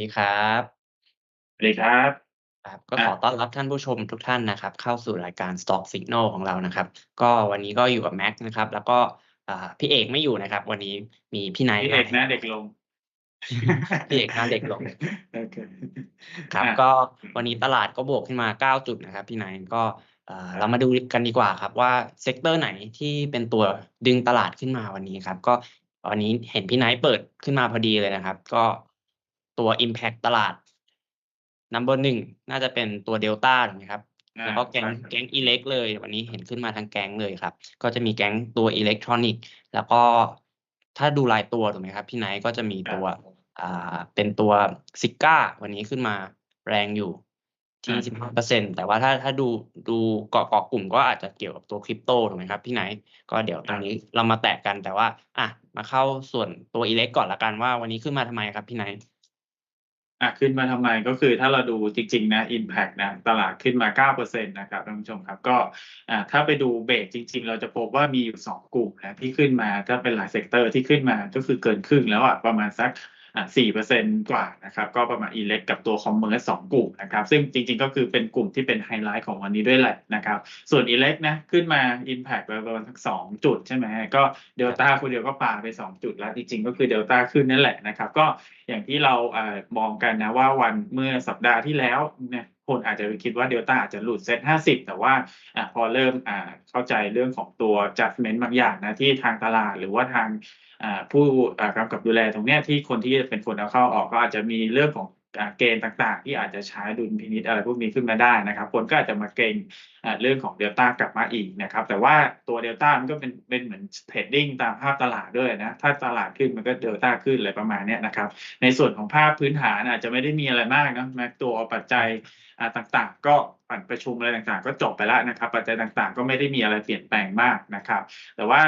ดีครับสวัสดีครับ ครับ ก็อ่าขอต้อนรับท่านผู้ชมทุกท่านนะครับ เข้าสู่รายการ Stock Signal ของเรานะครับ ก็วันนี้ก็อยู่กับแม็กซ์นะครับ แล้วก็อ่าพี่เอกไม่อยู่นะครับ วันนี้มีพี่ไนท์พี่เอกมานะเด็กลงพี่เอกหน้าเด็กลงโอเคครับอะก็วันนี้ตลาดก็บวกขึ้นมา 9 จุดนะครับ พี่ไนท์ก็เอ่อเรามาดูกันดีกว่าครับว่าเซกเตอร์ไหนที่เป็นตัวดึงตลาดขึ้นมาวันนี้ครับ ก็วันนี้เห็นพี่ไนท์เปิดขึ้นมาพอดีเลยนะครับ ก็ ตัว Impact ตลาด number หนึ่งน่าจะเป็นตัวเดลต้าถูกไหมครับอ่าแล้วก็แก๊งใช่แก๊งอิเล็กเลย วันนี้เห็นขึ้นมาทั้งแก๊งเลยครับ ก็จะมีแก๊งตัวอิเล็กทรอนิกส์แล้วก็ถ้าดูรายตัวถูกไหมครับ พี่ไนท์ก็จะมีตัวอ่าเป็นตัวซิก้าวันนี้ขึ้นมาแรงอยู่ที่อ่าสิบห้าเปอร์เซ็นแต่ว่าถ้าถ้าดูดูเกาะเกาะกลุ่มก็อาจจะเกี่ยวกับตัวคริปโตถูกไหมครับพี่ไนท์ก็เดี๋ยวตรงนี้เรามาแตะกันแต่ว่า อะมาเข้าส่วนตัวอิเล็กก่อนละกันว่าวันนี้ขึ้นมาทำไมครับพี่ไนท์ อะขึ้นมาทำไมก็คือถ้าเราดูจริงๆนะ Impact นะตลาดขึ้นมา 9%นะครับท่านผู้ชมครับก็อ่าถ้าไปดูเบรกจริง ๆ เราจะพบว่ามีอยู่ 2 กลุ่มนะที่ขึ้นมาถ้าเป็นหลายเซกเตอร์ที่ขึ้นมาก็คือเกินครึ่งแล้วอะประมาณสักอ่า4%กว่านะครับก็ประมาณ Elect กับตัว Commerce สองกลุ่มนะครับซึ่งจริงๆก็คือเป็นกลุ่มที่เป็นไฮไลท์ของวันนี้ด้วยแหละนะครับส่วน Elect นะขึ้นมา Impact ไปประมาณสักสองจุดใช่ไหมก็เดลต้าคนเดียวก็ปาไป 2 จุดแล้วจริงๆ ก็คือเดลต้าขึ้นนั่นแหละนะครับก็ อย่างที่เราอมองกันนะว่าวันเมื่อสัปดาห์ที่แล้วเนี่ยคนอาจจะไปคิดว่าเดลต้าอาจจะหลุดเซ็ต50แต่ว่าอพอเริ่มเข้าใจเรื่องของตัว judgment บางอย่างนะที่ทางตลาดหรือว่าทางผู้กำกับดูแลตรงเนี้ยที่คนที่เป็นคนเอาเข้าออกก็อาจจะมีเรื่องของ เกณฑ์ต่างๆ ที่อาจจะใช้ดุลพินิษอะไรพวกนี้ขึ้นมาได้นะครับ คนก็อาจจะมาเกณฑ์เรื่องของเดลต้ากลับมาอีกนะครับ แต่ว่าตัวเดลต้ามันก็เป็นเป็นเหมือนเทรดดิ้งตามภาพตลาดด้วยนะ ถ้าตลาดขึ้นมันก็เดลต้าขึ้นอะไรประมาณนี้นะครับ ในส่วนของภาพพื้นฐานอาจจะไม่ได้มีอะไรมากนะแม้ตัวปัจจัยต่างๆ ก็ ปั่นประชุมอะไรต่างๆ ก็จบไปแล้วนะครับ ปัจจัยต่างๆ ก็ไม่ได้มีอะไรเปลี่ยนแปลงมากนะครับ แต่ว่า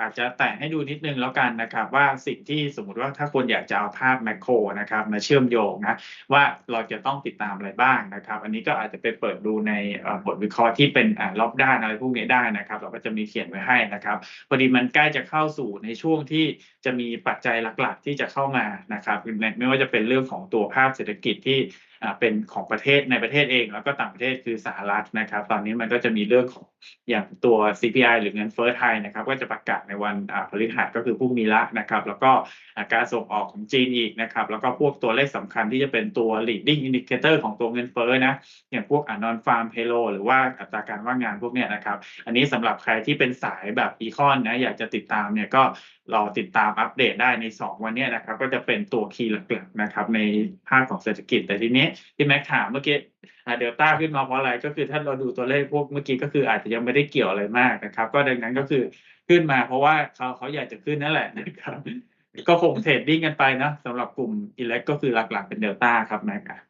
อาจจะแตะให้ดูนิดนึงแล้วกันนะครับ ว่าสิ่งที่สมมติว่าถ้าคนอยากจะเอาภาพแมคโครนะครับมาเชื่อมโยงนะว่าเราจะต้องติดตามอะไรบ้างนะครับ อันนี้ก็อาจจะไปเปิดดูในบทวิเคราะห์ที่เป็นรอบด้านอะไรพวกนี้ได้นะครับ เราก็จะมีเขียนไว้ให้นะครับพอดีมันใกล้จะเข้าสู่ในช่วงที่จะมีปัจจัยหลักๆ ที่จะเข้ามานะครับไม่ว่าจะเป็นเรื่องของตัวภาพเศรษฐกิจที่ เป็นของประเทศในประเทศเอง แล้วก็ต่างประเทศคือสหรัฐนะครับ ตอนนี้มันก็จะมีเรื่องของอย่างตัว CPI หรือเงินเฟ้อไทยนะครับ ก็จะประกาศในวันอ่าพฤหัสก็คือพรุ่งนี้ละนะครับ แล้วก็อ่าการส่งออกของจีนอีกนะครับ แล้วก็พวกตัวเลขสำคัญที่จะเป็นตัว leading indicator ของตัวเงินเฟ้อนะ อย่างพวกอนอนฟาร์มเพโลหรือว่าอัตราการว่างงานพวกเนี้ยนะครับ อันนี้สำหรับใครที่เป็นสายแบบอีคอนนะอยากจะติดตามเนี่ยก็ รอติดตามอัปเดตได้ใน 2 วันนี้นะครับ ก็จะเป็นตัวคีย์หลักๆนะครับ ในภาคของเศรษฐกิจแต่ทีนี้ที่แม็กถามเมื่อกี้เดลต้าขึ้นมาเพราะอะไร ก็คือถ้าเราดูตัวเลขพวกเมื่อกี้ก็คืออาจจะยังไม่ได้เกี่ยวอะไรมากนะครับ ก็ดังนั้นก็คือขึ้นมาเพราะว่าเขาเขาอยากจะขึ้นนั่นแหละนะครับ ก็คงเทรดดิ้งกันไปนะสำหรับกลุ่มอิเล็กก็คือหลักๆเป็นเดลต้าครับแม็กอะ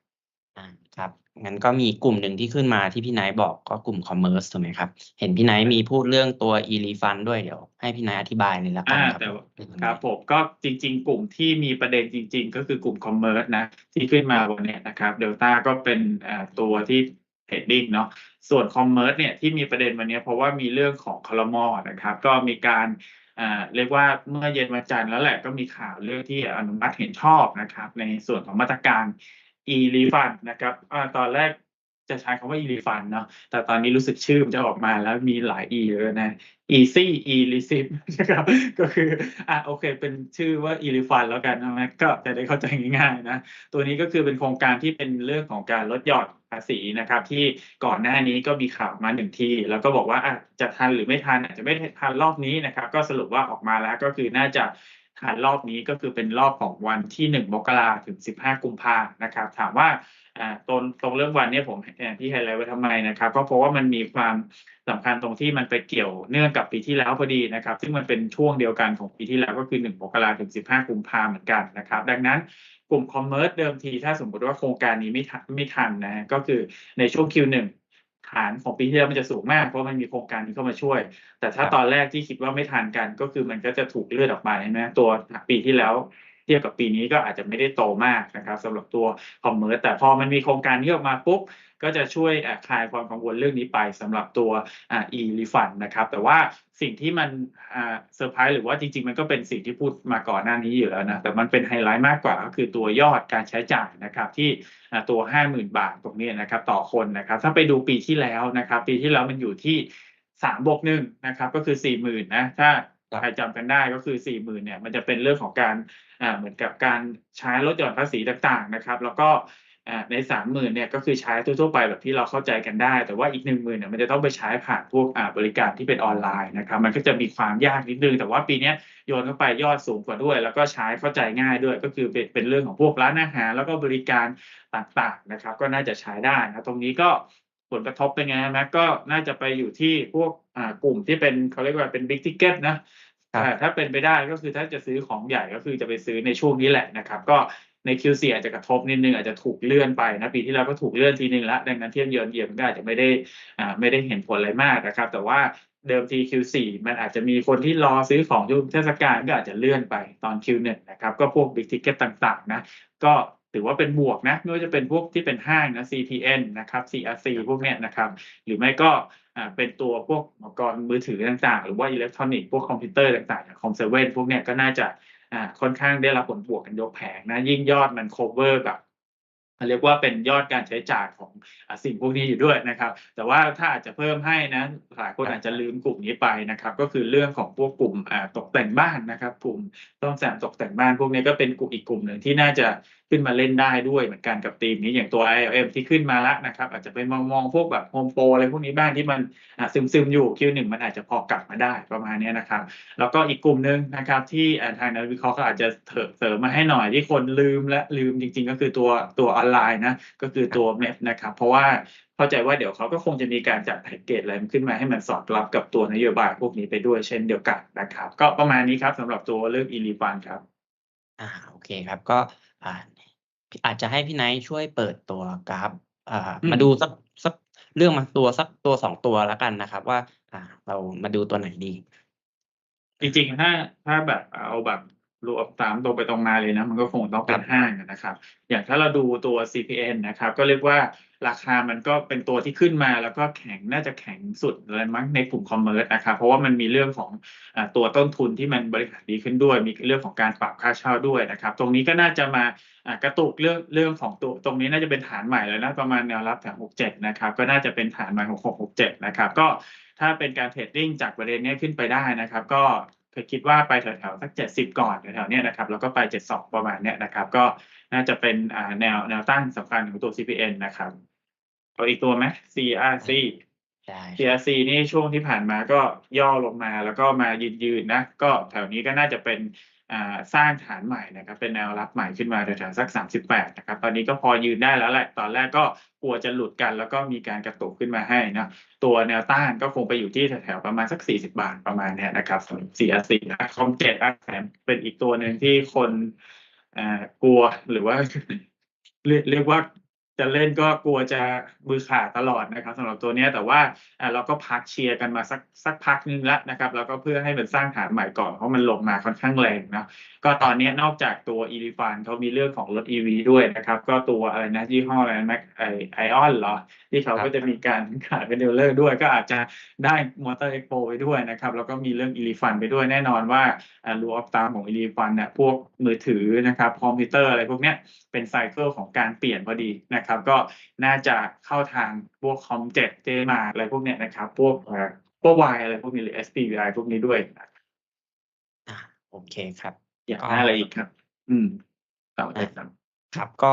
อ่าครับ งั้นก็มีกลุ่มหนึ่งที่ขึ้นมาที่พี่ไนท์บอกก็กลุ่มคอมเมอร์สถูกไหมครับ เห็นพี่ไนท์มีพูดเรื่องตัว e r e f u n d ด้วยเดี๋ยวให้พี่ไนท์อธิบายเลยละกันครับครับผมก็จริง ๆ กลุ่มที่มีประเด็นจริง ๆ ก็คือกลุ่มคอมเมอร์สนะที่ขึ้นมาวันนี้นะครับเดลต้าก็เป็นตัวที่เทรดดิ้งเนาะส่วนคอมเมอร์สเนี่ยที่มีประเด็นวันนี้เพราะว่ามีเรื่องของคลมอนะครับ ก็มีการเรียกว่าเมื่อเย็นวันจันทร์แล้วแหละก็มีข่าวเรื่องที่อนุมัติเห็นชอบนะครับ ในส่วนของมาตรการ e refund นะครับอตอนแรกจะใช้คำว่า e refund เนาะแต่ตอนนี้รู้สึกชื่อมันจะออกมาแล้วมีหลาย e เลยนะ easy e receipt นะครับก็คืออะโอเค เป็นชื่อว่า e refund แล้วกันนะแม็กก็จะได้เข้าใจง่ายๆนะตัวนี้ก็คือเป็นโครงการที่เป็นเรื่องของการลดหย่อนภาษีนะครับ ที่ก่อนหน้านี้ก็มีข่าวมาหนึ่งที แล้วก็บอกว่าอะจะทันหรือไม่ทันอาจจะไม่ทันรอบนี้นะครับ ก็สรุปว่าออกมาแล้วก็คือน่าจะ ทันรอบนี้ก็คือเป็นรอบของวันที่หนึ่งมกราถึงสิบห้ากุมภานะครับ ถามว่าอ่าตรงตรงเรื่องวันเนี้ผมเอ่อที่ไฮไลท์ไว้ทำไมนะครับก็เพราะว่ามันมีความสำคัญตรงที่มันไปเกี่ยวเนื่องกับปีที่แล้วพอดีนะครับ ซึ่งมันเป็นช่วงเดียวกันของปีที่แล้วก็คือหนึ่งมกราถึงสิบห้ากุมภาเหมือนกันนะครับ ดังนั้นกลุ่มคอมเมอร์สเดิมทีถ้าสมมติว่าโครงการนี้ไม่ทันไม่ทันนะฮะก็คือในช่วง Q1 ฐานของปีที่แล้วมันจะสูงมากเพราะมันมีโครงการนี้เข้ามาช่วย แต่ถ้าตอนแรกที่คิดว่าไม่ทันกันก็คือมันก็จะถูกเลื่อนออกไปนะตัวปีที่แล้ว ทียบกับปีนี้ก็อาจจะไม่ได้โตมากนะครับสำหรับตัวคอมเมอร์สแต่พอมันมีโครงการนี้ออกมาปุ๊บก็จะช่วยคลายความกังวลเรื่องนี้ไปสำหรับตัวอ่า e refund นะครับ แต่ว่าสิ่งที่มันเซอร์ไพรส์หรือว่าจริง ๆ มันก็เป็นสิ่งที่พูดมาก่อนหน้านี้อยู่แล้วนะ แต่มันเป็นไฮไลท์มากกว่าก็คือตัวยอดการใช้จ่ายนะครับที่ตัว 50,000 บาทตรงนี้นะครับต่อคนนะครับ ถ้าไปดูปีที่แล้วนะครับ ปีที่แล้วมันอยู่ที่สามบวกหนึ่งนะครับก็คือสี่หมื่นนะถ้า ใครจำกันได้ก็คือสี่หมื่นเนี่ยมันจะเป็นเรื่องของการเหมือนกับการใช้ลดหย่อนภาษีต่างๆนะครับ แล้วก็ในสามหมื่นเนี่ยก็คือใช้ทั่วๆไปแบบที่เราเข้าใจกันได้ แต่ว่าอีกหนึ่งหมื่นเนี่ยมันจะต้องไปใช้ผ่านพวกบริการที่เป็นออนไลน์นะครับ มันก็จะมีความยากนิดนึง แต่ว่าปีนี้โยนเข้าไปยอดสูงกว่าด้วย แล้วก็ใช้เข้าใจง่ายด้วย ก็คือเป็นเป็นเรื่องของพวกร้านอาหารแล้วก็บริการต่างๆนะครับ ก็น่าจะใช้ได้นะตรงนี้ก็ ผลกระทบเป็นไงแม็กก็น่าจะไปอยู่ที่พวกอ่ากลุ่มที่เป็นเขาเรียกว่าเป็นบิ๊กทิกเก็ตนะครับแต่ถ้าเป็นไปได้ก็คือถ้าจะซื้อของใหญ่ก็คือจะไปซื้อในช่วงนี้แหละนะครับ ก็ใน Q4 อาจจะกระทบนิดนึงอาจจะถูกเลื่อนไปนะปีที่แล้วก็ถูกเลื่อนทีนึงแล้วดังนั้นเทียบเยือนเยียมก็อาจจะไม่ได้อ่าไม่ได้เห็นผลอะไรมากนะครับ แต่ว่าเดิมที Q4 มันอาจจะมีคนที่รอซื้อของช่วงเทศกาลก็อาจจะเลื่อนไปตอน Q1 นะครับ ก็พวก Big Ticket ต่างๆนะ ก็ ถือว่าเป็นบวกนะไม่ว่าจะเป็นพวกที่เป็นห้างนะ CPN นะครับ CRC พวกเนี้ยนะครับ หรือไม่ก็อ่าเป็นตัวพวกอุปกรณ์มือถือต่างๆ หรือว่าอิเล็กทรอนิกส์พวกคอมพิวเตอร์ต่างๆอย่างคอมเซเว่นพวกเนี้ยก็น่าจะอ่าค่อนข้างได้รับผลบวกกันยกแผงนะ ยิ่งยอดมัน cover แบบเขาเรียกว่าเป็นยอดการใช้จ่ายของอ่าสิ่งพวกนี้อยู่ด้วยนะครับ แต่ว่าถ้าอาจจะเพิ่มให้นะหลายคนอาจจะลืมกลุ่มนี้ไปนะครับ ก็คือเรื่องของพวกกลุ่มอ่าตกแต่งบ้านนะครับกลุ่มต้องแซมตกแต่งบ้านพวกนี้ก็เป็นกลุ่มอีกกลุ่มหนึ่งที่น่าจะ ขึ้นมาเล่นได้ด้วยเหมือนกันกับทีมนี้อย่างตัว ILM ที่ขึ้นมาแล้วนะครับ อาจจะไปมองมองพวกแบบโฮมโปรอะไรพวกนี้บ้างที่มันอ่าซึมซึมๆอยู่ Q1 มันอาจจะพอกลับมาได้ประมาณเนี้ยนะครับ แล้วก็อีกกลุ่มหนึ่งนะครับ ที่อ่าทางนักวิเคราะห์ก็อาจจะเถิเสริมมาให้หน่อยที่คนลืมและลืมจริง ๆ ก็คือตัวตัวออนไลน์นะก็คือตัวเม็ดนะครับ เพราะว่าเข้าใจว่าเดี๋ยวเขาก็คงจะมีการจัดแพ็กเกจอะไรขึ้นมาให้มันสอดรับกับตัวนโยบายพวกนี้ไปด้วยเช่นเดียวกันนะครับ ก็ประมาณนี้ครับสำหรับตัวเรื่องอีลีฟันครับ อ่าโอเคครับก็ อ่าอาจจะให้พี่ไนท์ช่วยเปิดตัวกราฟอ่าอืมมาดูสักสักเรื่องมาตัวสักตัวสองตัวแล้วกันนะครับ ว่า อ่า เรามาดูตัวไหนดี จริงๆ ถ้าถ้าแบบเอาแบบรวมตามตรงไปตรงมาเลยนะ มันก็คงต้องเป็นห้างอะนะครับ อย่างถ้าเราดูตัว CPN นะครับ ก็เรียกว่า ราคามันก็เป็นตัวที่ขึ้นมาแล้วก็แข็งน่าจะแข็งสุดเลยมั้งในกลุ่มคอมเมอร์สนะครับเพราะว่ามันมีเรื่องของอตัวต้นทุนที่มันบริหารดีขึ้นด้วย มีเรื่องของการปรับค่าเช่าด้วยนะครับ ตรงนี้ก็น่าจะมากระตุกเรื่องเรื่องของตัวตรงนี้น่าจะเป็นฐานใหม่แล้วนะประมาณแนวรับแถว67 นะครับ ก็น่าจะเป็นฐานใหม่6667 นะครับ ก็ถ้าเป็นการเทรดดิ้งจากประเด็นนี้ขึ้นไปได้นะครับ ก็เคยคิดว่าไปแถวๆสัก 70 ก่อนแถวๆเนี้ยนะครับแล้วก็ไป 72 ประมาณเนี้ยนะครับ ก็น่าจะเป็นแนวแนวต้านสำคัญของตัว CPN นะครับ เอาอีกตัวไหม CRC ได้ CRC นี่ช่วงที่ผ่านมาก็ย่อลงมาแล้วก็มายืนยืนๆนะ ก็แถวนี้ก็น่าจะเป็นอ่าสร้างฐานใหม่นะครับ เป็นแนวรับใหม่ขึ้นมาแถวๆสัก 38 นะครับ ตอนนี้ก็พอยืนได้แล้วแหละ ตอนแรกก็กลัวจะหลุดกัน แล้วก็มีการกระตุกขึ้นมาให้นะ ตัวแนวต้านก็คงไปอยู่ที่แถวๆประมาณสัก 40 บาทประมาณเนี้ยนะครับส่วน CRC นะคอมเจ็ดอัแถมเป็นอีกตัวหนึ่งที่คนอ่ากลัวหรือว่าเรียกเรียกว่า จะเล่นก็กลัวจะมือขาดตลอดนะครับสำหรับตัวนี้แต่ว่าเราก็พักเชียร์กันมาสักสักพักนึงแล้วนะครับ แล้วก็เพื่อให้มันสร้างฐานใหม่ก่อน เพราะมันลงมาค่อนข้างแรงนะก็ตอนนี้นอกจากตัวอีลิฟานเขามีเรื่องของรถ EV ด้วยนะครับ ก็ตัวอะไรนะยี่ห้ออะไรแม็กไอไอออนเหรอ ที่เขาก็จะมีการขายเป็นเดลเลอร์ด้วย ก็อาจจะได้มอเตอร์เอ็กโปไปด้วยนะครับ แล้วก็มีเรื่องอีลิฟันไปด้วยแน่นอนว่ารูออฟตามของอีลิฟันเนี่ยพวกมือถือนะครับคอมพิวเตอร์อะไรพวกเนี้ยเป็นไซเคิลของการเปลี่ยนพอดีนะครับก็น่าจะเข้าทางพวกคอมเจ็ดเจมาอะไรพวกเนี้ยนะครับ พวกเอ่อพวกวายอะไรพวกนี้หรือ SPVI พวกนี้ด้วยนะครับอ่าโอเคครับ อยากได้อะไรอีกครับ อืมต่อเลยครับครับก็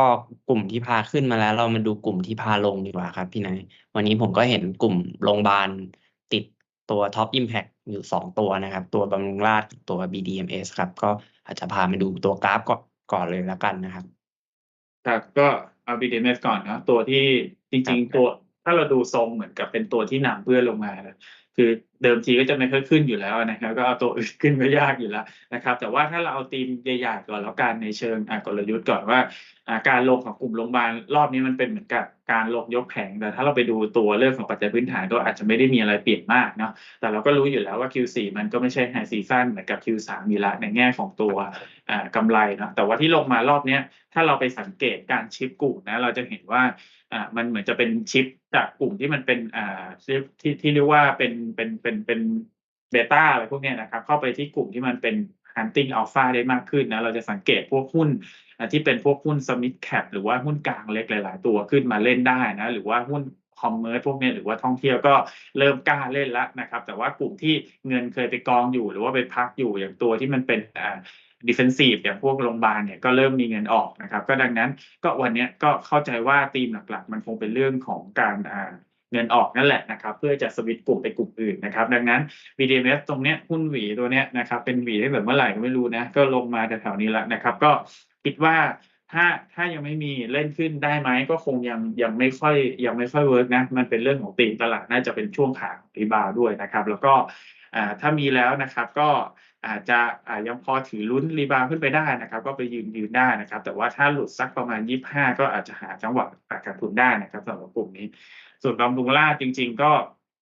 กลุ่มที่พาขึ้นมาแล้ว เรามาดูกลุ่มที่พาลงดีกว่าครับพี่ไนท์วันนี้ผมก็เห็นกลุ่มโรงพยาบาลติดตัว Top Impact อยู่สองตัวนะครับ ตัวบำรุงราษฎร์กับตัว BDMs ครับ ก็อาจจะพามาดูตัวกราฟก่อนก่อนเลยแล้วกันนะครับ ครับก็ เอา BDMs ก่อนนะตัวที่จครัริงบๆตัวถ้าเราดูทรงเหมือนกับเป็นตัวที่นำเพื่อนลงมานะคือเดิมทีก็จะไม่ค่อยขึ้นอยู่แล้วนะครับ ก็เอาตัวอื่นขึ้นก็ยากอยู่แล้วนะครับ แต่ว่าถ้าเราเอาธีมใหญ่ๆก่อนแล้วกันในเชิงกลยุทธ์ก่อนว่าการลงของกลุ่มโรงพยาบาลรอบนี้มันเป็นเหมือนกับการลงยกแผงแต่ถ้าเราไปดูตัวเรื่องของปัจจัยพื้นฐานก็อาจจะไม่ได้มีอะไรเปลี่ยนมากเนาะแต่เราก็รู้อยู่แล้วว่า Q4 มันก็ไม่ใช่ไฮซีซั่นเหมือนกับ Q3 มีละในแง่ของตัวอ่ากำไรเนาะแต่ว่าที่ลงมารอบนี้ถ้าเราไปสังเกตการชิปกลุ่มนะเราจะเห็นว่ามันเหมือนจะเป็นชิปจากกลุ่มที่มันเป็นที่ที่ที่เรียกว่าเป็นเป็นเป็นเป็นเบต้าอะไรพวกนี้นะครับ เข้าไปที่กลุ่มที่มันเป็น hunting alpha ได้มากขึ้นนะ เราจะสังเกตพวกหุ้นที่เป็นพวกหุ้น mid cap หรือว่าหุ้นกลางเล็กหลาย ๆ ตัวขึ้นมาเล่นได้นะ หรือว่าหุ้นคอมเมอร์พวกนี้หรือว่าท่องเที่ยวก็เริ่มกล้าเล่นแล้วนะครับ แต่ว่ากลุ่มที่เงินเคยไปกองอยู่ หรือว่าไปพักอยู่อย่างตัวที่มันเป็นอ่า defensive อย่างพวกโรงพยาบาลเนี่ยก็เริ่มมีเงินออกนะครับ ก็ดังนั้นก็วันนี้ก็เข้าใจว่าธีมหลักๆ มันคงเป็นเรื่องของการอ่า เงินออกนั่นแหละนะครับเพื่อจะสวิตช์กลุ่มไปกลุ่มอื่นนะครับดังนั้น VDMs ตรงเนี้ยหุ้นหวีตัวเนี้ยนะครับเป็นหวีตั้แต่เมื่อไหร่ก็ไม่รู้นะก็ลงมาแถวๆนี้แล้วนะครับ ก็คิดว่าถ้าถ้ายังไม่มีเล่นขึ้นได้ไหมก็คงยังยังไม่ค่อยยังไม่ค่อยเวิร์กนะมันเป็นเรื่องของตีมตลาดน่าจะเป็นช่วงขารีบาวด้วยนะครับ แล้วก็ถ้ามีแล้วนะครับก็อาจจะยังพอถือลุ้นรีบาวขึ้นไปได้นะครับ ก็ไปยืนยืนได้นะครับ แต่ว่าถ้าหลุดสักประมาณ 25 ก็อาจจะหาจังหวะขาดทุนได้นะครับสำหรับกลุ่มนี้ ส่วนบำรุงราจริง ๆ ก็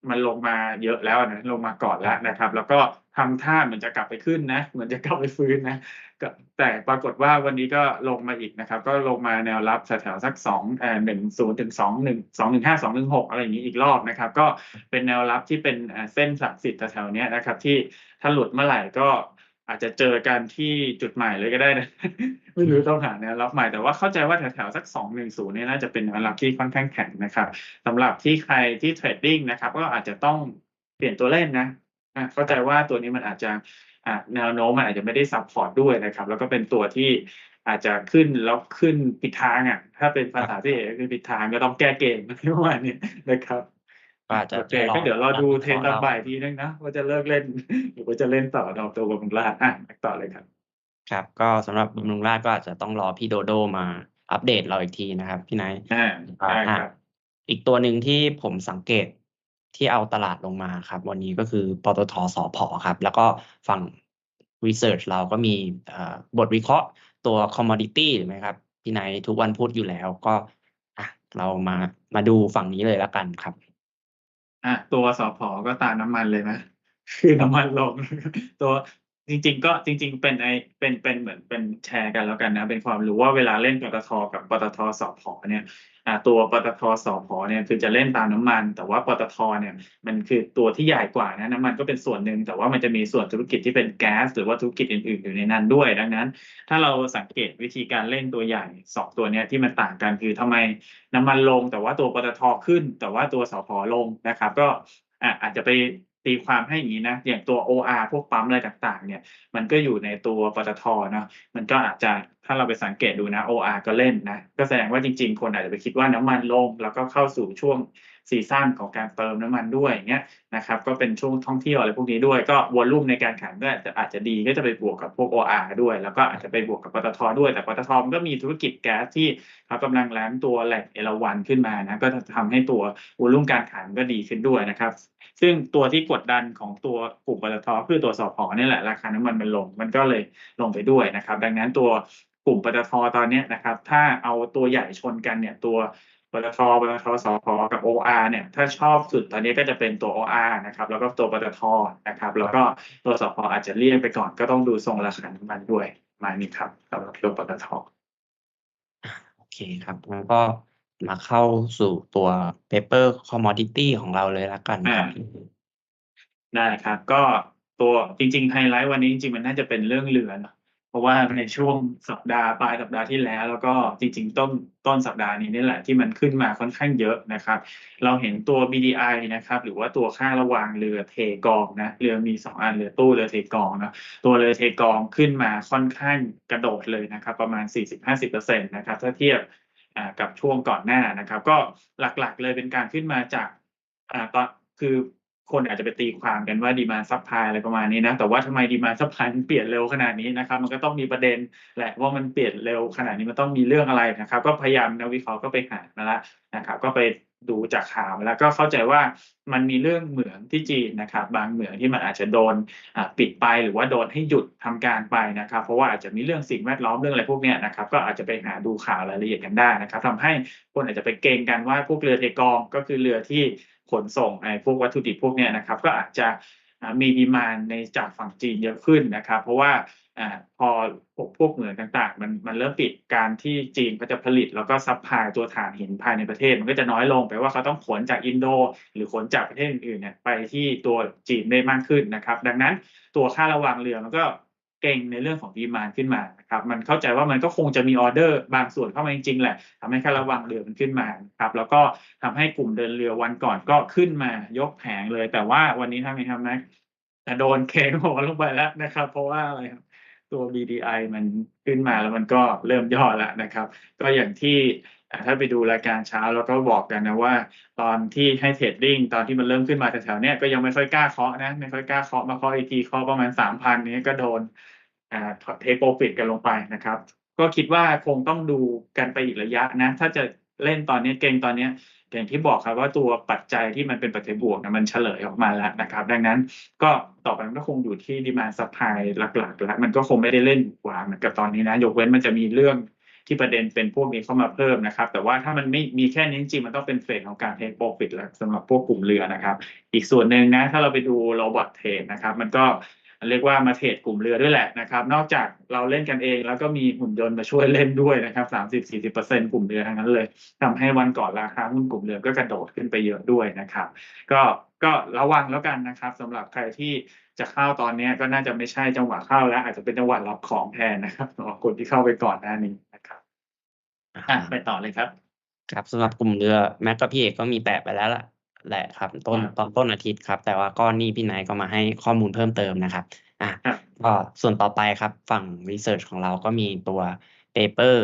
มันลงมาเยอะแล้วนะลงมาก่อนแล้วนะครับ แล้วก็ทำท่าเหมือนจะกลับไปขึ้นนะเหมือนจะกลับไปฟื้นนะแต่ปรากฏว่าวันนี้ก็ลงมาอีกนะครับ ก็ลงมาแนวรับแถวๆสักสองเอ่อหนึ่งศูนย์ถึงสองหนึ่งสองหนึ่งห้าสองหนึ่งหกอะไรอย่างนี้อีกรอบนะครับ ก็เป็นแนวรับที่เป็นเส้นศักสิทธิ์แถวๆเนี้ยนะครับ ที่ถ้าหลุดเมื่อไหร่ก็ อาจจะเจอกันที่จุดใหม่เลยก็ได้นะ ไม่รู้ต้องหาแนวรับใหม่แต่ว่าเข้าใจว่าแถวๆสักสองหนึ่งศูนย์เนี่ยน่าจะเป็นแนวรับที่ค่อนข้างแข็งนะครับสำหรับที่ใครที่เทรดดิ้งนะครับ ก็อาจจะต้องเปลี่ยนตัวเล่นนะอะเข้าใจว่าตัวนี้มันอาจจะอะแนวโน้มมันอาจจะไม่ได้ซับพอร์ตด้วยนะครับ แล้วก็เป็นตัวที่อาจจะขึ้นแล้วขึ้นผิดทางอะ ถ้าเป็นภาษาที่เอกก็คือผิดทางก็ต้องแก้เกมประมาณนี้นะครับ ก็อาจจะโอเคก็เดี๋ยวรอดูเทรนตอนบ่ายทีนึงนะว่าจะเลิกเล่นหรือว่าจะเล่นต่อดอกตัวบำรุงราษฎร์อะต่อเลยครับ ครับ ก็สำหรับบำรุงราษฎร์ก็อาจจะต้องรอพี่โดโดมาอัปเดตเราอีกทีนะครับ พี่ไนท์อ่าอ่าได้อะครับอีกตัวหนึ่งที่ผมสังเกตที่เอาตลาดลงมาครับ วันนี้ก็คือปตทสพครับ แล้วก็ฝั่ง research เราก็มีเอ่อบทวิเคราะห์ตัว commodity ถูกไหมครับ พี่ไนท์ทุกวันพุธอยู่แล้วก็อะเรามามาดูฝั่งนี้เลยแล้วกันครับ อะตัวสอพอก็ตามน้ำมันเลยไหมคือน้ำมันลง ตัวจริง ๆ ก็จริง ๆ เป็นไอเป็นเป็นเหมือนเป็นแชร์กันแล้วกันนะ เป็นความรู้ว่าเวลาเล่นปตทกับปตทสอพอเนี่ย ตัวปตทสอพอเนี่ยคือจะเล่นตามน้ำมัน แต่ว่าปตทเนี่ยมันคือตัวที่ใหญ่กว่านะน้ำมันก็เป็นส่วนหนึ่ง แต่ว่ามันจะมีส่วนธุรกิจที่เป็นแก๊สหรือว่าธุรกิจอื่นๆอยู่ในนั้นด้วย ดังนั้น ถ้าเราสังเกตวิธีการเล่นตัวใหญ่สองตัวเนี้ยที่มันต่างกันคือทำไมน้ำมันลง แต่ว่าตัวปตทขึ้น แต่ว่าตัวสพลงนะครับ ก็อะอาจจะไปตีความให้อย่างนี้นะ อย่างตัว OR พวกปั๊มอะไรต่าง ๆ เนี่ย มันก็อยู่ในตัวปตทเนาะ มันก็อาจจะถ้าเราไปสังเกตดูนะ OR ก็เล่นนะ ก็แสดงว่าจริงๆ คนอาจจะไปคิดว่าน้ำมันลง แล้วก็เข้าสู่ช่วงซีซั่นของการเติมน้ำมันด้วยอย่างเงี้ยนะครับ ก็เป็นช่วงท่องเที่ยวอะไรพวกนี้ด้วย ก็วอลลุ่มในการขายก็อาจจะอาจจะดีก็จะไปบวกกับพวก OR ด้วย แล้วก็อาจจะไปบวกกับปตทด้วย แต่ปตทก็มีธุรกิจแก๊สที่เขากำลังแล้งตัวแหลกเอราวันขึ้นมานะ ก็จะทำให้ตัววอลลุ่มการขายมันก็ดีขึ้นด้วยนะครับ ซึ่งตัวที่กดดันของตัวกลุ่มปตทคือตัวสพนี่แหละราคาน้ำมันมันลง มันก็เลยลงไปด้วยนะครับ ดังนั้นตัว กลุ่มปตทตอนเนี้ยนะครับ ถ้าเอาตัวใหญ่ชนกันเนี่ยตัวปตทปตทสพกับ OR เนี่ยถ้าชอบสุดตอนนี้ก็จะเป็นตัว OR นะครับ แล้วก็ตัวปตทนะครับ แล้วก็ตัวสพอาจจะเลี่ยงไปก่อนก็ต้องดูทรงราคาน้ำมันด้วยมานี่ครับสำหรับตัวปตทโอเคครับงั้นก็มาเข้าสู่ตัว paper commodity ของเราเลยแล้วกันครับได้ครับ ก็ตัวจริงๆไฮไลท์วันนี้จริงๆมันน่าจะเป็นเรื่องเรือเนอะ เพราะว่าในช่วงสัปดาห์ปลายสัปดาห์ที่แล้ว แล้วก็จริงๆ ต้นต้นสัปดาห์นี้นี่แหละที่มันขึ้นมาค่อนข้างเยอะนะครับ เราเห็นตัว BDI นะครับ หรือว่าตัวค่าระวางเรือเทกองนะเรือมีสองอันเรือตู้เรือเทกองนะตัวเรือเทกองขึ้นมาค่อนข้างกระโดดเลยนะครับ ประมาณ 40-50%นะครับถ้าเทียบกับช่วงก่อนหน้านะครับ ก็หลักๆเลยเป็นการขึ้นมาจากอ่าตอนคือ คนอาจจะไปตีความกันว่าดีมาซับพลายอะไรประมาณนี้นะ แต่ว่าทำไมดีมาซับพลายมันเปลี่ยนเร็วขนาดนี้นะครับ มันก็ต้องมีประเด็นแหละว่ามันเปลี่ยนเร็วขนาดนี้มันต้องมีเรื่องอะไรนะครับ ก็พยายามนักวิเคราะห์ก็ไปหามาละนะครับ ก็ไปดูจากข่าวแล้วก็เข้าใจว่ามันมีเรื่องเหมืองที่จีนนะครับ บางเหมืองที่มันอาจจะโดนปิดไปหรือว่าโดนให้หยุดทำการไปนะครับ เพราะว่าอาจจะมีเรื่องสิ่งแวดล้อมเรื่องอะไรพวกนี้นะครับ ก็อาจจะไปหาดูข่าวรายละเอียดกันได้นะครับทำให้คนอาจจะไปเกงกันว่าพวกเรือเทกองก็คือเรือที่ ขนส่งไอ้พวกวัตถุดิบพวกเนี้ยนะครับ ก็อาจจะมีดีมานในจากฝั่งจีนเยอะขึ้นนะครับ เพราะว่าอพอพวกพวกเหมืองต่างๆ มันมันเริ่มปิดการที่จีนเขาจะผลิต แล้วก็ซัพพลายตัวถ่านหินภายในประเทศ มันก็จะน้อยลงแปลว่าเขาต้องขนจากอินโด หรือขนจากประเทศอื่นๆเนี่ยไปที่ตัวจีนได้มากขึ้นนะครับ ดังนั้นตัวค่าระวางเรือมันก็ เก่งในเรื่องของดีมานขึ้นมานะครับมันเข้าใจว่ามันก็คงจะมีออเดอร์บางส่วนเข้ามาจริงๆแหละทำให้ค่าระวางเรือมันขึ้นมาครับแล้วก็ทำให้กลุ่มเดินเรือวันก่อนก็ขึ้นมายกแผงเลย แต่ว่าวันนี้ทำไงครับแม็กแต่โดนเคหัวลงไปแล้วนะครับ เพราะว่าอะไรครับตัว BDI มันขึ้นมาแล้วมันก็เริ่มย่อแล้วนะครับ ก็อย่างที่ ถ้าไปดูรายการเช้าเราก็บอกกันนะว่า ตอนที่ให้เทรดดิ้งตอนที่มันเริ่มขึ้นมาแถวๆเนี้ยก็ยังไม่ค่อยกล้าเคาะนะ ไม่ค่อยกล้าเคาะมาเคาะอีกทีเคาะประมาณสามพันนี้ก็โดนอ่าเทคโปรฟิตกันลงไปนะครับ ก็คิดว่าคงต้องดูกันไปอีกระยะนะ ถ้าจะเล่นตอนนี้เก่งตอนนี้อย่างที่บอกครับว่าตัวปัจจัยที่มันเป็นปัจจัยบวกนะมันเฉลยออกมาแล้วนะครับ ดังนั้นก็ต่อไปมันก็คงอยู่ที่ดีมาส u p พ l y หลักๆแล้วมันก็คงไม่ได้เล่นหวาเหมือนกับตอนนี้นะ ยกเว้นมันจะมีเรื่อง ที่ประเด็นเป็นพวกนี้เข้ามาเพิ่มนะครับ แต่ว่าถ้ามันไม่มีแค่นี้จริงมันต้องเป็นเฟสของการเทคโปรฟิตแล้วสำหรับพวกกลุ่มเรือนะครับ อีกส่วนหนึ่งนะถ้าเราไปดูโรบอทเทรดนะครับมันก็เรียกว่ามาเทรดกลุ่มเรือด้วยแหละนะครับ นอกจากเราเล่นกันเอง แล้วก็มีหุ่นยนต์มาช่วยเล่นด้วยนะครับสามสิบสี่สิบเปอร์เซ็นกลุ่มเรือทั้งนั้นเลยทำให้วันก่อนราคาหุ้นกลุ่มเรือก็กระโดดขึ้นไปเยอะด้วยนะครับ ก็ก็ระวังแล้วกันนะครับสำหรับใครที่จะเข้าตอนนี้ก็น่าจะไม่ใช่จังหวะเข้าแล้ว อาจจะเป็นจังหวะรับของแทนนะครับสำหรับคนที่เข้าไปก่อนหน้านี้ อะไปต่อเลยครับ ครับสำหรับกลุ่มเรือแม็กกับพี่เอกก็มีแตะไปแล้วล่ะแหละครับ ต้นครับตอนต้นอาทิตย์ครับ แต่ว่าก้อนนี้พี่ไนายก็มาให้ข้อมูลเพิ่มเติมนะครับอะครับก็ส่วนต่อไปครับ ฝั่งรีเสิร์ชของเราก็มีตัว paper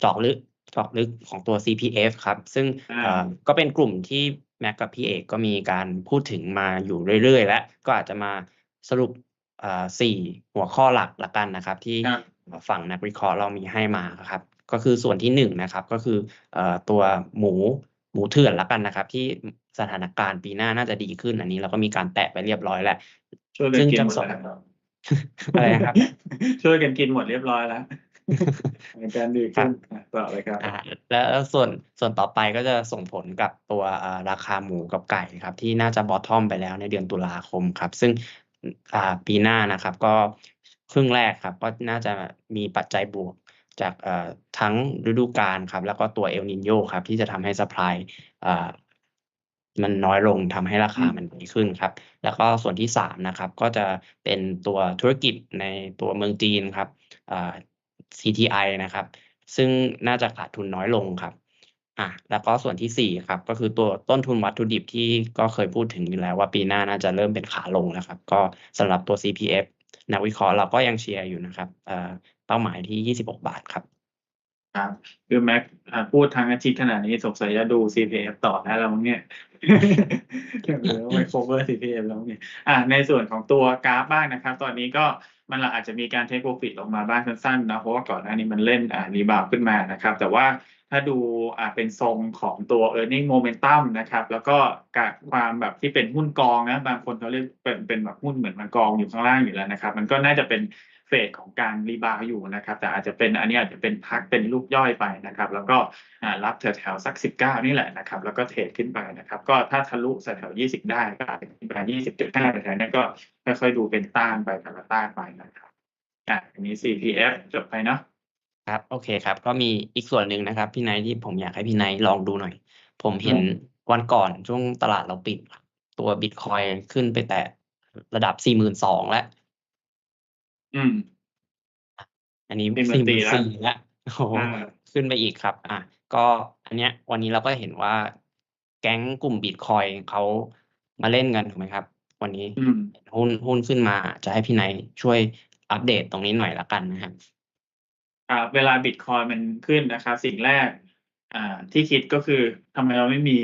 เจาะลึกเจาะลึกของตัว CPF ครับ ซึ่งอ่าเอ่อก็เป็นกลุ่มที่แม็กกับพี่เอกก็มีการพูดถึงมาอยู่เรื่อยๆ แล้วก็อาจจะมาสรุปเอ่อสี่หัวข้อหลักละกันนะครับ ที่ครับฝั่งนักวิเคราะห์เรามีให้มาครับ ก็คือส่วนที่หนึ่งนะครับก็คือเอ่อตัวหมูหมูเถื่อนละกันนะครับ ที่สถานการณ์ปีหน้าน่าจะดีขึ้นอันนี้เราก็มีการแตะไปเรียบร้อยแล้วช่วยกันซึ่งกินจะหมดส่งแล้วครับอะไรนะครับ ช่วยกันกินหมดเรียบร้อยแล้วอาการดีขึ้นอะต่อเลยครับอ่าแล้วส่วนส่วนต่อไปก็จะส่งผลกับตัวอ่าราคาหมูกับไก่ครับ ที่น่าจะบอททอมไปแล้วในเดือนตุลาคมครับ ซึ่งอ่าปีหน้านะครับ ก็ครึ่งแรกครับ ก็น่าจะมีปัจจัยบวก จากเอ่อทั้งฤดูกาลครับ แล้วก็ตัวเอลนิโยครับ ที่จะทำให้สปายอ่ามันน้อยลงทำให้ราคาอืมมันดีขึ้นครับ แล้วก็ส่วนที่สามนะครับ ก็จะเป็นตัวธุรกิจในตัวเมืองจีนครับอ่า CTI นะครับ ซึ่งน่าจะขาดทุนน้อยลงครับอะแล้วก็ส่วนที่สี่ครับ ก็คือตัวต้นทุนวัตถุดิบที่ก็เคยพูดถึงอยู่แล้วว่าปีหน้าน่าจะเริ่มเป็นขาลงนะครับ ก็สำหรับตัว CPF นักวิเคราะห์เราก็ยังเชียร์อยู่นะครับ เอ่อเป้าหมายที่ 26 บาทครับครับคือแม็กอ่าพูดทางอาทิตย์ขนาดนี้สงสัยจะดู CPF ต่อได้แล้วมั้งเนี่ยหรือว่าไม่ cover CPF แล้วเนี่ยอ่าในส่วนของตัวกราฟบ้างนะครับ ตอนนี้ก็มันอาจจะมีการเทคโปรฟิตลงมาบ้างสั้นๆนะเพราะว่าก่อนหน้านี้มันเล่นอ่ารีบาวขึ้นมานะครับ แต่ว่าถ้าดูอ่าเป็นทรงของตัว earning momentum นะครับ แล้วก็กับความแบบที่เป็นหุ้นกองนะ บางคนเขาเรียกเป็นเป็นแบบหุ้นเหมือนมันกองอยู่ข้างล่างอยู่แล้วนะครับ มันก็น่าจะเป็น เฟสของการรีบาวอยู่นะครับ แต่อาจจะเป็นอันนี้อาจจะเป็นพักเป็นลูกย่อยไปนะครับ แล้วก็อ่ารับแถวๆสัก 19 นี่แหละนะครับ แล้วก็เทรดขึ้นไปนะครับ ก็ถ้าทะลุแถวๆ20 ได้ก็อาจจะขึ้นไป20.5แถวๆนั้นก็ค่อยๆดูเป็นต้านไปแต่ละต้านไปนะครับอะอันนี้ CPF จบไปเนาะครับโอเคครับ ก็มีอีกส่วนหนึ่งนะครับ พี่ไนท์ที่ผมอยากให้พี่ไนท์ลองดูหน่อย ผมเห็นวันก่อนช่วงตลาดเราปิดครับตัวบิตคอยขึ้นไปแตะระดับสี่หมื่นสองแล้ว อืม อันนี้เป็นสี่หตีมื่นแล้วสี่แล้วโอ้โหอ่า ขึ้นไปอีกครับ อะก็อันเนี้ย วันนี้เราก็เห็นว่า แก๊งกลุ่มบิตคอยเขามาเล่นกันถูกไหมครับ วันนี้อืม หุ้นหุ้นขึ้นมาจะให้พี่ไนท์ช่วยอัปเดตตรงนี้หน่อยละกันนะครับครับเวลาบิตคอยมันขึ้นนะครับ สิ่งแรก อ่า ที่คิดก็คือทำไมเราไม่มี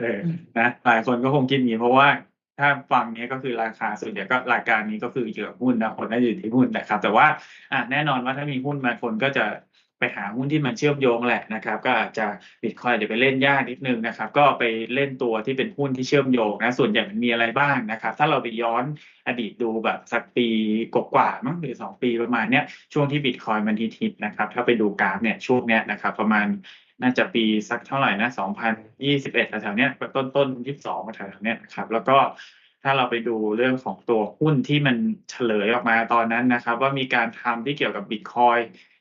เออนะหลายคนก็คงคิดอย่างนี้เพราะว่า ถ้าฟังเนี้ยก็คือราคาส่วนใหญ่ก็รายการนี้ก็คือเกี่ยวกับหุ้นนะคนน่าจะอยู่ที่หุ้นนะครับ แต่ว่าอะแน่นอนว่าถ้ามีหุ้นมาคนก็จะไปหาหุ้นที่มันเชื่อมโยงแหละนะครับ ก็อาจจะบิตคอยเดี๋ยวไปเล่นยากนิดนึงนะครับ ก็ไปเล่นตัวที่เป็นหุ้นที่เชื่อมโยงนะส่วนใหญ่มันมีอะไรบ้างนะครับ ถ้าเราไปย้อนอดีตดูแบบสักปีกว่าๆมั้งหรือสองปีประมาณเนี้ยช่วงที่บิตคอยมันฮิตๆนะครับ ถ้าไปดูกราฟเนี่ยช่วงเนี้ยนะครับ ประมาณ น่าจะปีสักเท่าไหร่นะ2021แถวๆเนี้ยต้นต้นๆ22แถวๆเนี้ยนะครับ แล้วก็ถ้าเราไปดูเรื่องของตัวหุ้นที่มันเฉลยออกมาตอนนั้นนะครับ ว่ามีการทำที่เกี่ยวกับบิตคอย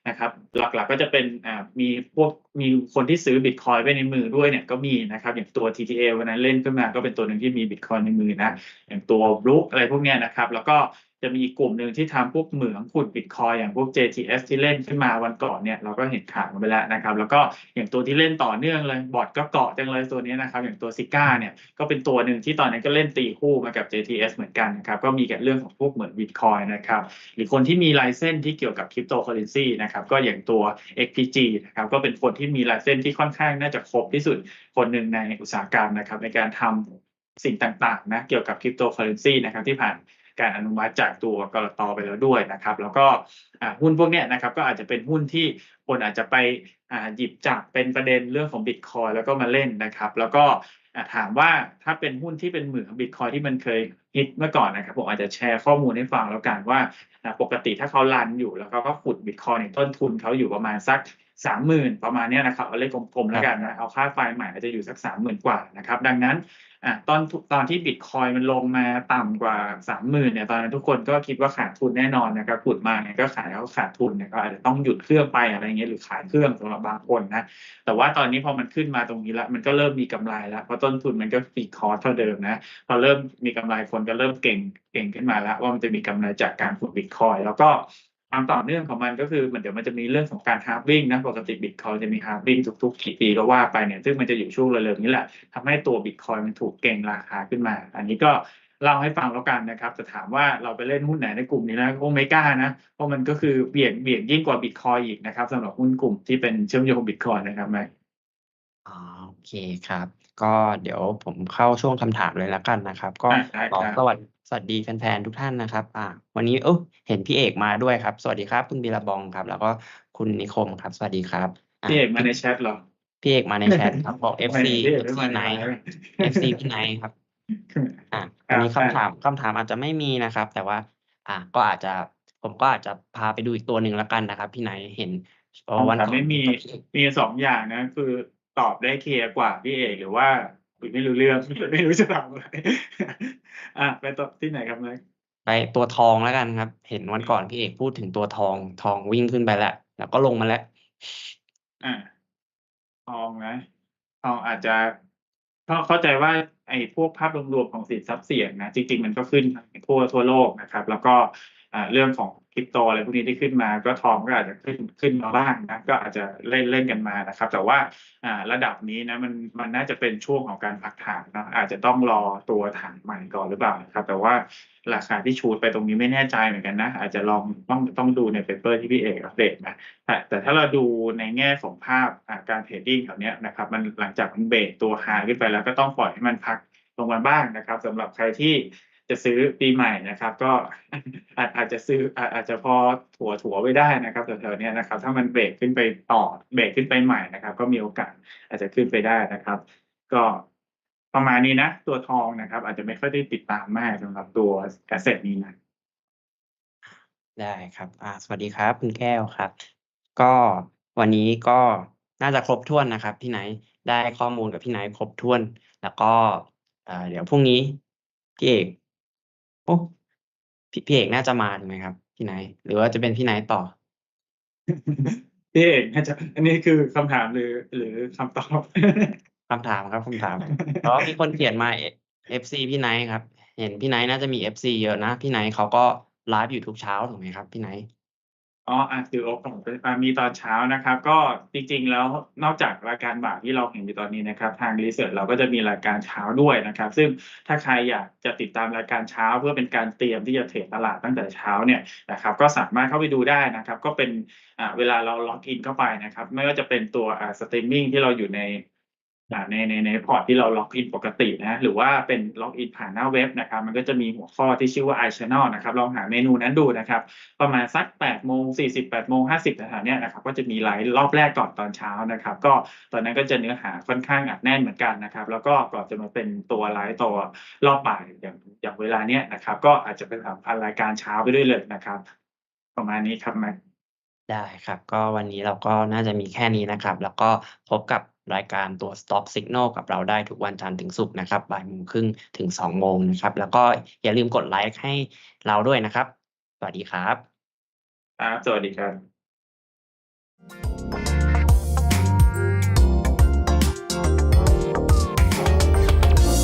นะครับ หลักๆก็จะเป็นอ่ามีพวกมีคนที่ซื้อบิตคอยไว้ในมือด้วยเนี่ยก็มีนะครับ อย่างตัว TTA วันนั้นเล่นขึ้นมาก็เป็นตัวหนึ่งที่มีบิตคอยในมือนะอย่างตัวบลูอะไรพวกเนี้ยนะครับ แล้วก็ จะมีกลุ่มหนึ่งที่ทำพวกเหมืองขุดบิตคอยอย่างพวก JTS ที่เล่นขึ้นมาวันก่อนเนี่ยเราก็เห็นข่าวไปแล้วนะครับ แล้วก็อย่างตัวที่เล่นต่อเนื่องเลยบอทก็เกาะจังเลยตัวนี้นะครับ อย่างตัวซิก้าเนี่ยก็เป็นตัวหนึ่งที่ตอนนั้นก็เล่นตีคู่มากับ JTS เหมือนกันนะครับ ก็มีกับเรื่องของพวกเหมือนบิตคอยนะครับ หรือคนที่มีลายเส้นที่เกี่ยวกับคริปโตเคอเรนซีนะครับก็อย่างตัว XPG นะครับก็เป็นคนที่มีลายเส้นที่ค่อนข้างน่าจะครบที่สุดคนหนึ่งในอุตสาหกรรมนะครับในการทำสิ่งต่างๆนะเกี่ยวกับคริปโตเคอเรนซีนะครับที่ผ่าน การอนุมัติจากตัวกรตไปแล้วด้วยนะครับ แล้วก็หุ้นพวกนี้นะครับก็อาจจะเป็นหุ้นที่คนอาจจะไปหยิบจับเป็นประเด็นเรื่องของบิตคอยแล้วก็มาเล่นนะครับ แล้วก็ถามว่าถ้าเป็นหุ้นที่เป็นเหมืองบิตคอยที่มันเคยฮิตเมื่อก่อนนะครับผมอาจจะแชร์ข้อมูลให้ฟังแล้วกันว่าอ่าปกติถ้าเขารันอยู่แล้วเขาก็ขุดบิตคอยในต้นทุนเขาอยู่ประมาณสัก สามหมื่นประมาณเนี้ยนะครับเอาเลขกลมๆแล้วกันนะเอาค่าไฟล์ใหม่อาจจะอยู่สักสามหมื่นกว่านะครับ ดังนั้นอะตอนทุตอนที่บิตคอยมันลงมาต่ำกว่าสามหมื่นเนี่ยตอนนั้นทุกคนก็คิดว่าขาดทุนแน่นอนนะครับขุดมาเนี่ยก็ขายแล้วก็ขาดทุนเนี่ยก็อาจจะต้องหยุดเครื่องไปอะไรเงี้ยหรือขายเครื่องสำหรับบางคนนะแต่ว่าตอนนี้พอมันขึ้นมาตรงนี้แล้วมันก็เริ่มมีกำไรแล้วเพราะต้นทุนมันก็ฟีคอร์สเท่าเดิมนะพอเริ่มมีกำไรคนก็เริ่มเก่งเก่งขึ้นมาแล้วว่ามันจะมีกำไรจากการขุดบิตคอยแล้วก็ ความต่อเนื่องของมันก็คือมันเดี๋ยวมันจะมีเรื่องของการฮาร์วิ่งนะปกติบิตคอยจะมีฮาร์วิ่งทุกๆกี่ปีก็ว่าไปเนี่ยซึ่งมันจะอยู่ช่วงเร็วๆนี้แหละทำให้ตัวบิตคอยมันถูกเก่งราคาขึ้นมา อันนี้ก็เล่าให้ฟังแล้วกันนะครับแต่ถามว่าเราไปเล่นหุ้นไหนในกลุ่มนี้นะคงไม่กล้านะ เพราะมันก็คือเบี่ยงเบี่ยงยิ่งกว่าบิตคอยอีกนะครับสำหรับหุ้นกลุ่มที่เป็นเชื่อมโยงบิตคอยนะครับแม็กอ๋อโอเคครับ ก็เดี๋ยวผมเข้าช่วงคำถามเลยแล้วกันนะครับ ก็อะได้ขอครับสวัสดีสวัสดีแฟนๆทุกท่านนะครับ อ่า วันนี้เออเห็นพี่เอกมาด้วยครับ สวัสดีครับ คุณบีระบองครับ แล้วก็คุณนิคมครับ สวัสดีครับอะพี่เอกมาในแชทเหรอพี่เอกมาในแชทครับบอกไม่ FC พี่เอกไม่ FC มาในไนไลท์ฟ์ FC พี่ไนท์ครับ อะครัวันบนี้ครัคำบถามคำถามอาจจะไม่มีนะครับ แต่ว่า อะก็อาจจะผมก็อาจจะพาไปดูอีกตัวหนึ่งแล้วกันนะครับ พี่ไนท์เห็นเพราะวันคำถามก่อนไม่มีพี่เอกมีสองอย่างนะ คือ ตอบได้เคลียร์กว่าพี่เอกหรือว่าคุยไม่รู้เรื่องไม่รู้จะทำอะไรอะไปต่อที่ไหนครับแม็กไปตัวทองแล้วกันครับ เห็นวันก่อนพี่เอกพูดถึงตัวทองทองวิ่งขึ้นไปแล้วแล้วก็ลงมาแล้วอ่าทองนะทองอาจจะเข้าเข้าใจว่าไอ้พวกภาพรวมๆของสินทรัพย์เสี่ยงนะจริง ๆ มันก็ขึ้นทั่วทั่วโลกนะครับ แล้วก็อ่า เรื่องของคริปโตอะไรพวกนี้ที่ขึ้นมาก็ทองก็อาจจะขึ้นขึ้นมาบ้างนะก็อาจจะเล่นเล่นกันมานะครับ แต่ว่าระดับนี้นะมันมันน่าจะเป็นช่วงของการพักฐานนะอาจจะต้องรอตัวฐานใหม่ก่อนหรือเปล่านะครับ แต่ว่าราคาที่ชูดไปตรงนี้ไม่แน่ใจเหมือนกันนะ อาจจะลองต้องต้องดูในเปเปอร์ที่พี่เอกอัปเดตนะแต่ถ้าเราดูในแง่ของภาพการเทรดดิ้งแถวนี้นะครับมันหลังจากมันเบรกตัวหาขึ้นไปแล้วก็ต้องปล่อยให้มันพักลงมาบ้างนะครับสำหรับใครที่ จะซื้อปีใหม่นะครับ ก็อาจอาจจะซื้ออาจจะพอถัวถัวไว้ได้นะครับแถวๆนี้นะครับ ถ้ามันเบรกขึ้นไปต่อเบรกขึ้นไปใหม่นะครับ ก็มีโอกาสอาจจะขึ้นไปได้นะครับ ก็ประมาณนี้นะตัวทองนะครับ อาจจะไม่ค่อยได้ติดตามมากสำหรับตัวแอสเซทนี้นะได้ครับอ่าสวัสดีครับ คุณแก้วครับ ก็วันนี้ก็น่าจะครบถ้วนนะครับ พี่ไนท์ได้ข้อมูลกับพี่ไนท์ครบถ้วน แล้วก็เดี๋ยวพรุ่งนี้พี่เอก โอ้พี่พี่เอกน่าจะมาถูกไหมครับ พี่ไนท์หรือว่าจะเป็นพี่ไนท์ต่อ พี่เอกน่าจะอันนี้คือคำถามหรือ หรือคำตอบ คำถามครับคำถามเพราะมีคนเขียนมา FC พี่ไนท์ครับ เห็นพี่ไนท์น่าจะมี FC เยอะนะ พี่ไนท์เขาก็ไลฟ์อยู่ทุกเช้าถูกไหมครับ พี่ไนท์ อ๋ออะคือโอกาสอะมีตอนเช้านะครับ ก็จริงๆแล้วนอกจากรายการบ่ายที่เราเห็นอยู่ตอนนี้นะครับ ทางรีเสิร์ชเราก็จะมีรายการเช้าด้วยนะครับ ซึ่งถ้าใครอยากจะติดตามรายการเช้า เพื่อเป็นการเตรียมที่จะเทรดตลาดตั้งแต่เช้าเนี่ยนะครับ ก็สามารถเข้าไปดูได้นะครับ ก็เป็นอ่าเวลาเราล็อกอินเข้าไปนะครับ ไม่ว่าจะเป็นตัวอ่าสตรีมมิ่งที่เราอยู่ใน ในในในพอร์ตที่เราล็อกอินปกตินะหรือว่าเป็นล็อกอินผ่านหน้าเว็บนะครับ มันก็จะมีหัวข้อที่ชื่อว่า iChannel นะครับลองหาเมนูนั้นดูนะครับ ประมาณสัก8โมง40 8โมง50แถวๆเนี้ยนะครับก็จะมีไลฟ์รอบแรกก่อนตอนเช้านะครับ ก็ตอนนั้นก็จะเนื้อหาค่อนข้างอัดแน่นเหมือนกันนะครับ แล้วก็ก่อนจะมาเป็นตัวไลฟ์ตัวรอบบ่ายอย่างอย่างเวลาเนี้ยนะครับ ก็อาจจะเป็นแบบรายการเช้าไปด้วยเลยนะครับ ประมาณนี้ครับแม็ได้ครับ ก็วันนี้เราก็น่าจะมีแค่นี้นะครับ แล้วก็พบกับ รายการตัว Stop Signal กับเราได้ทุกวันจันทร์ถึงศุกร์นะครับบ่ายโมงครึ่งถึงสองโมงนะครับ แล้วก็อย่าลืมกดไลค์ให้เราด้วยนะครับ สวัสดีครับ ครับ สวัสดีครับ